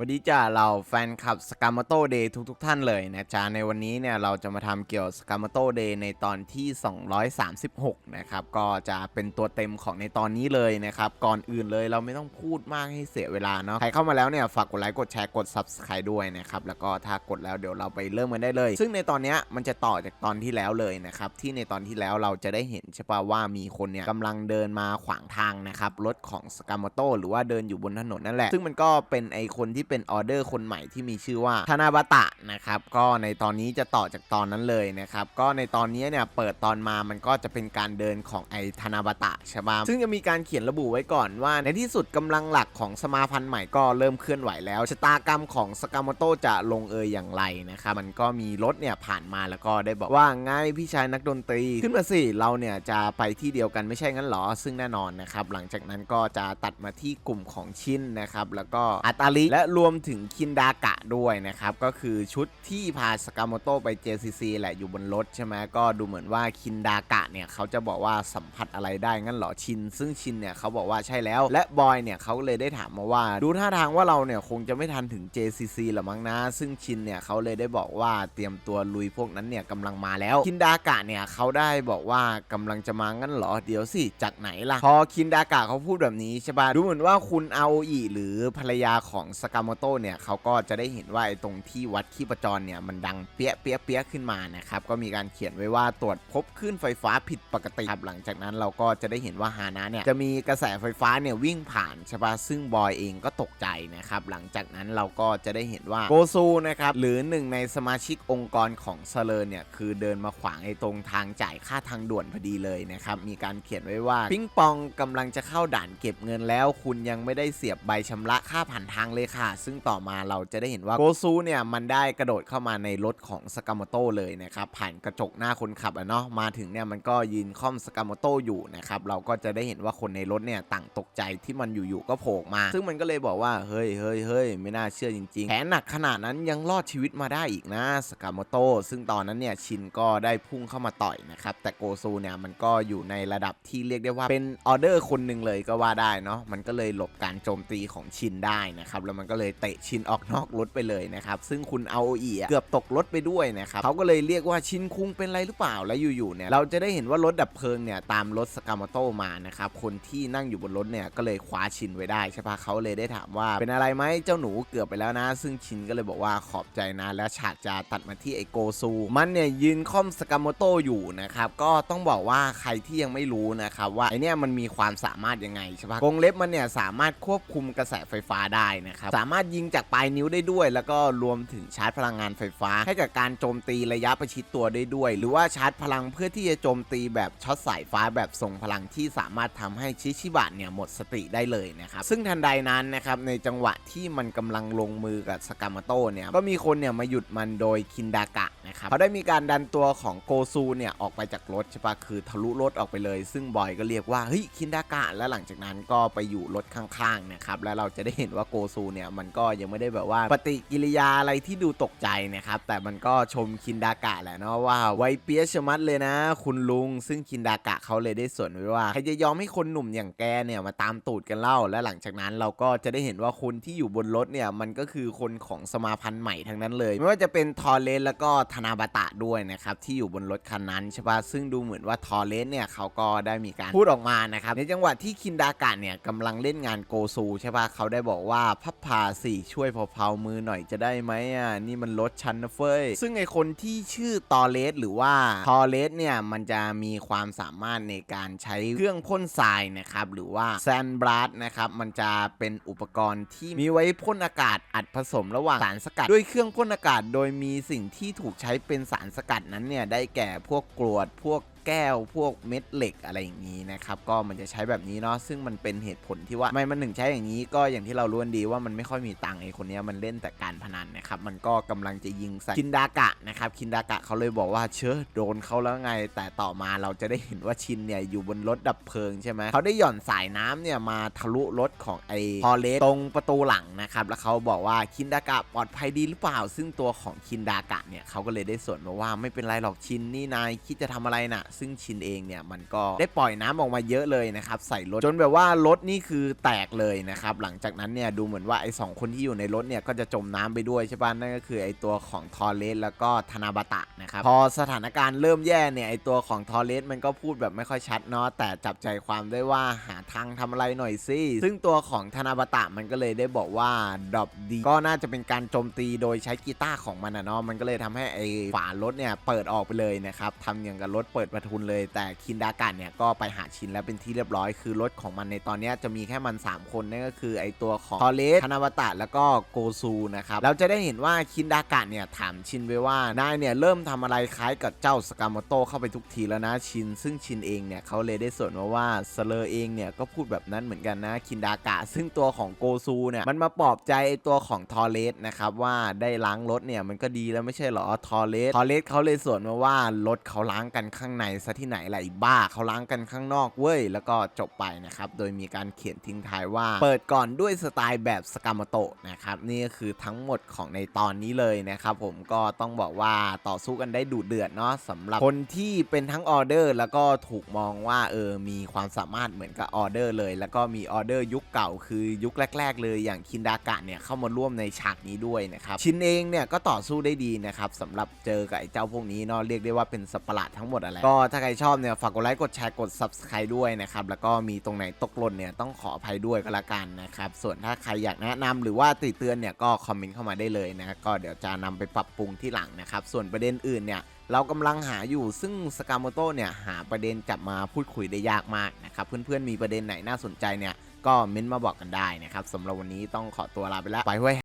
วันนี้จ้าเราแฟนคลับสกามโตเดย์ทุกๆทท่านเลยนะจ๊ะในวันนี้เนี่ยเราจะมาทำเกี่ยวสกามโตเดย์ในตอนที่ 236 นะครับ ก็จะเป็นตัวเต็มของในตอนนี้เลยนะครับ ก่อนอื่นเลยเราไม่ต้องพูดมากให้เสียเวลาเนาะใครเข้ามาแล้วเนี่ยฝากกดไลค์กดแชร์กด Subscribe ด้วยนะครับ แล้วก็ถ้ากดแล้วเดี๋ยวเราไปเริ่มกันได้เลย ซึ่งในตอนนี้มันจะต่อจากตอนที่แล้วเลยนะครับที่ในตอนที่แล้วเราจะได้เห็นใช่ปะว่ามีคนเนี่ยกำลังเดินมาขวางทางนะครับรถของสกามโตหรือว่าเดินอยู่บนถนนนั่นแหละซึ่งมันก็เป็นไอคนที่เป็นออเดอร์คนใหม่ที่มีชื่อว่าธนาบตะนะครับก็ในตอนนี้จะต่อจากตอนนั้นเลยนะครับก็ในตอนนี้เนี่ยเปิดตอนมามันก็จะเป็นการเดินของไอธนาบตะใช่ปะซึ่งจะมีการเขียนระบุไว้ก่อนว่า ในที่สุดกำลังหลักของสมาพันธ์ใหม่ก็เริ่มเคลื่อนไหวแล้วชะตากรรมของสกามโตจะลงเอยอย่างไรนะครับมันก็มีรถเนี่ยผ่านมาแล้วก็ได้บอกว่าไงพี่ชายนักดนตรีขึ้นมาสิเราเนี่ยจะไปที่เดียวกันไม่ใช่งั้นหรอ ซึ่งแน่นอนนะครับหลังจากนั้นก็จะตัดมาที่กลุ่มของชินนะครับแล้วก็อัตาลิและรวมถึงคินดากะด้วยนะครับ ก็คือชุดที่พาสกามโตไป JCC แหละอยู่บนรถใช่ไหมก็ดูเหมือนว่าคินดากะเนี่ยเขาจะบอกว่าสัมผัสอะไรได้งั้นหรอชิน ซึ่งชินเนี่ยเขาบอกว่าใช่แล้ว และบอยเนี่ยเขาเลยได้ถามมาว่า ดูท่าทางว่าเราเนี่ยคงจะไม่ทันถึง JCC หรอมั้งนะ ซึ่งชินเนี่ยเขาเลยได้บอกว่าเตรียมตัวลุยพวกนั้นเนี่ยกำลังมาแล้ว คินดากะเนี่ยเขาได้บอกว่ากำลังจะมางั้นเหรอเดี๋ยวสิจากไหนล่ะพอคินดากะเขาพูดแบบนี้ใช่ปะดูเหมือนว่าคุณเอาออิหรือภรรยาของสกามโตเนี่ยเขาก็จะได้เห็นว่าไอ้ตรงที่วัดขี้ประจรเนี่ยมันดังเปี้ยเปี้ยเปี้ยขึ้นมานะครับก็มีการเขียนไว้ว่าตรวจพบคลื่นไฟฟ้าผิดปกติครับหลังจากนั้นเราก็จะได้เห็นว่าฮานะเนี่ยจะมีกระแสไฟฟ้าเนี่ยวิ่งผ่านใช่ปะซึ่งบอยเองก็ตกใจนะครับหลังจากนั้นเราก็จะได้เห็นว่าโกซูนะครับหรือหนึ่งในสมาชิกองค์กรของเซเลอร์เนี่ยคือเดินมาขวางไอ้ตรงทางจ่ายค่าทางด่วนพอดีเลยนะครับมีการเขียนไว้ว่าปิงปองกำลังจะเข้าด่านเก็บเงินแล้ว คุณยังไม่ได้เสียบใบชำระค่าผ่านทางเลยค่ะซึ่งต่อมาเราจะได้เห็นว่าโกซูเนี่ยมันได้กระโดดเข้ามาในรถของสกามโตเลยนะครับผ่านกระจกหน้าคนขับอะเนาะมาถึงเนี่ยมันก็ยืนค่อมสกามโตอยู่นะครับเราก็จะได้เห็นว่าคนในรถเนี่ยต่างตกใจที่มันอยู่ๆก็โผล่มา ซึ่งมันก็เลยบอกว่าเฮ้ยเฮ้ยเฮ้ยไม่น่าเชื่อจริงๆแผลหนักขนาดนั้นยังรอดชีวิตมาได้อีกนะสกามโตซึ่งตอนนั้นเนี่ยชินก็ได้พุ่งเข้ามาต่อยนะครับแต่โกซูเนี่ยมันก็อยู่ในระดับที่เรียกได้ว่าเป็นออเดอร์คนหนึ่งเลยก็ว่าได้เนาะมันก็เลยหลบการโจมตีของชินได้นะครับแล้วมันก็เลยเตะชินออกนอกรถไปเลยนะครับซึ่งคุณเอาอีเกือบตกรถไปด้วยนะครับเขาก็เลยเรียกว่าชินคุงเป็นไรหรือเปล่าแล้วอยู่ๆเนี่ยเราจะได้เห็นว่ารถดับเพลิงเนี่ยตามรถสกามโตมานะครับคนที่นั่งอยู่บนรถเนี่ยก็เลยคว้าชินไว้ได้ใช่ปะเขาเลยได้ถามว่าเป็นอะไรไหมเจ้าหนูเกือบไปแล้วนะ ซึ่งชินก็เลยบอกว่าขอบใจนะ แล้วฉากจะตัดมาที่ไอโกซู มันเนี่ยยืนค่อมสกามโตอยู่นะครับก็ต้องบอกว่าใครที่ยังไม่รู้นะครับว่าไอเนี่ยมันมีความสามารถยังไงใช่ปะกงเล็บมันเนี่ยสามารถควบคุมกระแสไฟฟ้าได้นะครับสามามารถยิงจากปลายนิ้วได้ด้วย แล้วก็รวมถึงชาร์จพลังงานไฟฟ้า ให้กับการโจมตีระยะประชิดตัวได้ด้วย หรือว่าชาร์จพลังเพื่อที่จะโจมตีแบบช็อตสายฟ้าแบบทรงพลังที่สามารถทำให้ชิชิบะเนี่ยหมดสติได้เลยนะครับซึ่งทันใดนั้นนะครับในจังหวะที่มันกำลังลงมือกับสกามโตเนี่ยก็มีคนเนี่ยมาหยุดมันโดยคินดากะนะครับเขาได้มีการดันตัวของโกซูเนี่ยออกไปจากรถใช่ปะคือทะลุรถออกไปเลย ซึ่งบอยก็เรียกว่าเฮ้ยคินดากะแล้วหลังจากนั้นก็ไปอยู่รถข้างๆนะครับแล้วเราจะได้เห็นว่าโกซูเนี่ยมันก็ยังไม่ได้แบบว่า ปฏิกิริยาอะไรที่ดูตกใจนะครับ แต่มันก็ชมคินดากะแหละเนาะว่าไวเปียชมัดเลยนะ คุณลุง ซึ่งคินดากะเขาเลยได้สวนไว้ว่าใครจะยอมให้คนหนุ่มอย่างแกเนี่ยมาตามตูดกันเล่า และหลังจากนั้นเราก็จะได้เห็นว่าคนที่อยู่บนรถเนี่ยมันก็คือคนของสมาพันธ์ใหม่ทั้งนั้นเลย ไม่ว่าจะเป็นทอร์เรสแล้วก็ธนาบตะด้วยนะครับที่อยู่บนรถคันนั้นใช่ปะซึ่งดูเหมือนว่าทอร์เรสเนี่ยเขาก็ได้มีการพูดออกมานะครับในจังหวะที่คินดากะเนี่ยกำลังเล่นงานโกซูใช่ปะเขาได้บอกว่าพับพาสิช่วยเผาๆมือหน่อยจะได้ไหมอะนี่มันรถชั้นนะเฟ้ยซึ่งไอคนที่ชื่อตอเรสหรือว่าทอเรสเนี่ยมันจะมีความสามารถในการใช้เครื่องพ่นทรายนะครับหรือว่าแซนบลัดนะครับมันจะเป็นอุปกรณ์ที่มีไว้พ่นอากาศอัดผสมระหว่างสารสกัดด้วยเครื่องพ่นอากาศ โดยมีสิ่งที่ถูกใช้เป็นสารสกัดนั้นเนี่ยได้แก่พวกกรวดพวก แก้วพวกเม็ดเหล็กอะไรอย่างนี้นะครับก็มันจะใช้แบบนี้เนาะซึ่งมันเป็นเหตุผลที่ว่าทำไมมันถึงใช้อย่างนี้ก็อย่างที่เรารู้นดีว่ามันไม่ค่อยมีตังค์ไอ้คนนี้มันเล่นแต่การพนันนะครับมันก็กำลังจะยิงใส่คินดากะนะครับคินดากะเขาเลยบอกว่าเชื่อโดนเขาแล้วไง แต่ต่อมาเราจะได้เห็นว่าชินเนี่ยอยู่บนรถดับเพลิงใช่ไหมเขาได้หย่อนสายน้ำเนี่ยมาทะลุรถของไอ้พอเลสตรงประตูหลังนะครับแล้วเขาบอกว่าคินดากะปลอดภัยดีหรือเปล่า ซึ่งตัวของคินดากะเนี่ยเขาก็เลยได้สวนมาว่าไม่เป็นไรหรอกชินนี่นายคิดจะทำอะไรน่ะซึ่งชินเองเนี่ยมันก็ได้ปล่อยน้ำออกมาเยอะเลยนะครับใส่รถจนแบบว่ารถนี่คือแตกเลยนะครับหลังจากนั้นเนี่ยดูเหมือนว่าไอ้สองคนที่อยู่ในรถเนี่ยก็จะจมน้ำไปด้วยใช่ป่ะนั่นก็คือไอ้ตัวของทอร์เรสแล้วก็ธนาบตะนะครับพอสถานการณ์เริ่มแย่เนี่ยไอ้ตัวของทอร์เรสมันก็พูดแบบไม่ค่อยชัดเนาะแต่จับใจความได้ว่าหาทางทำอะไรหน่อยสิซึ่งตัวของธนาบตะมันก็เลยได้บอกว่าดรอปดีก็น่าจะเป็นการโจมตีโดยใช้กีตาร์ของมันนะเนาะมันก็เลยทำให้ไอ้ฝารถเนี่ยเปิดออกไปเลยนะครับทำอย่างกับรถเปิดประทุนเลย แต่คินดากะเนี่ยก็ไปหาชินแล้วเป็นที่เรียบร้อยคือรถของมันในตอนนี้จะมีแค่มัน 3 คนนั่นก็คือไอตัวของทอเลสธนาวตะแล้วก็โกซูนะครับเราจะได้เห็นว่าคินดากะเนี่ยถามชินไปว่านายเนี่ยเริ่มทำอะไรคล้ายกับเจ้าสกามโตเข้าไปทุกทีแล้วนะชิน ซึ่งชินเองเนี่ยเขาเลยได้สวนมาว่าสเลอร์เองเนี่ยก็พูดแบบนั้นเหมือนกันนะคินดากะ ซึ่งตัวของโกซูเนี่ยมันมาปลอบใจไอ้ตัวของทอเลสนะครับว่าได้ล้างรถเนี่ยมันก็ดีแล้วไม่ใช่เหรอทอเลสทอเลสเขาเลยสวนมาว่ารถเขาล้างกันข้างในซะที่ไหนไอ้บ้าเขาล้างกันข้างนอกเว้ย แล้วก็จบไปนะครับ โดยมีการเขียนทิ้งท้ายว่า เปิดก่อนด้วยสไตล์แบบสกามโตะนะครับ นี่ก็คือทั้งหมดของในตอนนี้เลยนะครับผมก็ต้องบอกว่าต่อสู้กันได้ดุเดือดเนาะสำหรับคนที่เป็นทั้งออเดอร์ แล้วก็ถูกมองว่าเออมีความสามารถเหมือนกับออเดอร์เลย แล้วก็มีออเดอร์ยุคเก่าคือยุคแรก ๆ เลยอย่างคินดากะเนี่ยเข้ามาร่วมในฉากนี้ด้วยนะครับชินเองเนี่ยก็ต่อสู้ได้ดีนะครับสำหรับเจอกับไอ้เจ้าพวกนี้เนาะเรียกได้ว่าเป็นสัตว์ประหลาดทั้งหมดอะไรก็ถ้าใครชอบเนี่ยฝากกดไลค์กดแชร์กด subscribe ด้วยนะครับ แล้วก็มีตรงไหนตกหล่นเนี่ยต้องขออภัยด้วยก็แล้วกันนะครับ ส่วนถ้าใครอยากแนะนำหรือว่าติเตือนเนี่ยก็คอมเมนต์เข้ามาได้เลยนะก็เดี๋ยวจะนำไปปรับปรุงที่หลังนะครับ ส่วนประเด็นอื่นเนี่ยเรากำลังหาอยู่ซึ่งสกามโตเนี่ยหาประเด็นจับมาพูดคุยได้ยากมากนะครับ เพื่อนๆมีประเด็นไหนน่าสนใจเนี่ยก็เม้นต์มาบอกกันได้นะครับสำหรับวันนี้ต้องขอตัวลาไปแล้วไปเว้ย